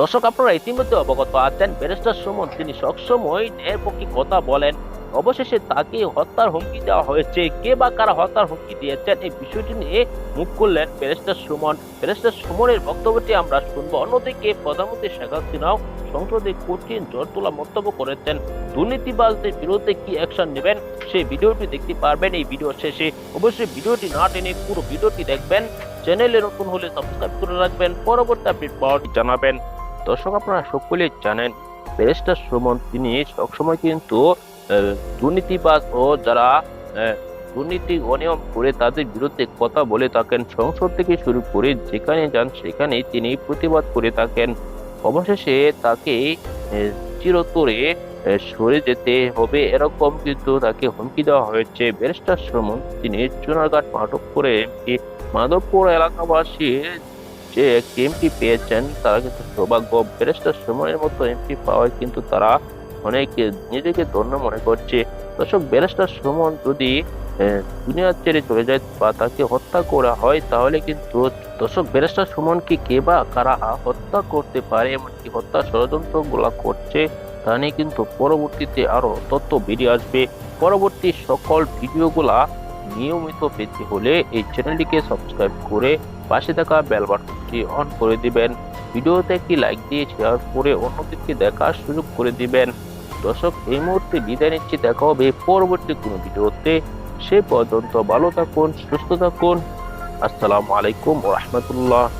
দর্শক, আপনারা ইতিমধ্যে অবগত আছেন, ব্যারিস্টার সুমন, তিনি সবসময় ন্যায়ের পক্ষে কথা বলেন। অবশেষে তাকে হত্যার হুমকি দেওয়া হয়েছে। কে বা কারা হত্যার হুমকি দিয়েছেন, এই বিষয়টি নিয়ে মুখ করলেন ব্যারিস্টার সুমন। ব্যারিস্টার সুমনের বক্তব্যটি আমরা শুনব। অন্যদিকে প্রধানমন্ত্রী শেখ হাসিনাও সংসদে কঠিন জোর তোলা মন্তব্য করেছেন। দুর্নীতিবাজদের বিরুদ্ধে কি অ্যাকশন নেবেন সেই ভিডিওটি দেখতে পারবেন এই ভিডিও শেষে। অবশ্যই ভিডিওটি না টেনে পুরো ভিডিওটি দেখবেন। চ্যানেলে নতুন হলে সাবস্ক্রাইব করে রাখবেন। পরবর্তী আপডেট পাওয়াটি জানাবেন। দর্শক আপনারা সকলেই জানেন ব্যারিস্টার সুমন তিনি সবসময় কিন্তু আহ, দুর্নীতিবাজ ও যারা দুর্নীতি অনিয়ম করে তাদের বিরুদ্ধে কথা বলে থাকেন সংসদ থেকে শুরু করে যেখানে যান সেখানে তিনি প্রতিবাদ করে থাকেন। অবশেষে তাকে চিরতরে সরে যেতে হবে এরকম কিন্তু তাকে হুমকি দেওয়া হয়েছে। ব্যারিস্টার সুমন তিনি চুনারঘাট নাটক করে মাধবপুর এলাকাবাসী যে এমপি পেয়েছেন, তারা কিন্তু সৌভাগ্য। ব্যারিস্টার সুমনের মতো এমপি পাওয়ায় কিন্তু তারা অনেক নিজেকে ধন্য মনে করছে। দর্শক ব্যারিস্টার সুমন যদি দুনিয়া ছেড়ে চলে যায় বা তাকে হত্যা করা হয়, তাহলে কিন্তু দর্শক ব্যারিস্টার সুমনকে কে বা কারা হত্যা করতে পারে, এমনকি হত্যা ষড়যন্ত্রগুলা করছে, তা নিয়ে কিন্তু পরবর্তীতে আরও তথ্য বেরিয়ে আসবে। পরবর্তী সকল ভিডিওগুলা নিয়মিত পেতে হলে এই চ্যানেলটিকে সাবস্ক্রাইব করে পাশে থাকা বেল বাটনটি অন করে দিবেন। ভিডিওতে একটি লাইক দিয়ে শেয়ার করে অন্যদেরকে দেখার সুযোগ করে দিবেন। দর্শক, এই মুহূর্তে বিদায় নিচ্ছি। দেখা হবে পরবর্তী কোনো ভিডিওতে। সে পর্যন্ত ভালো থাকুন, সুস্থ থাকুন। আসসালামু আলাইকুম রহমতুল্লাহ।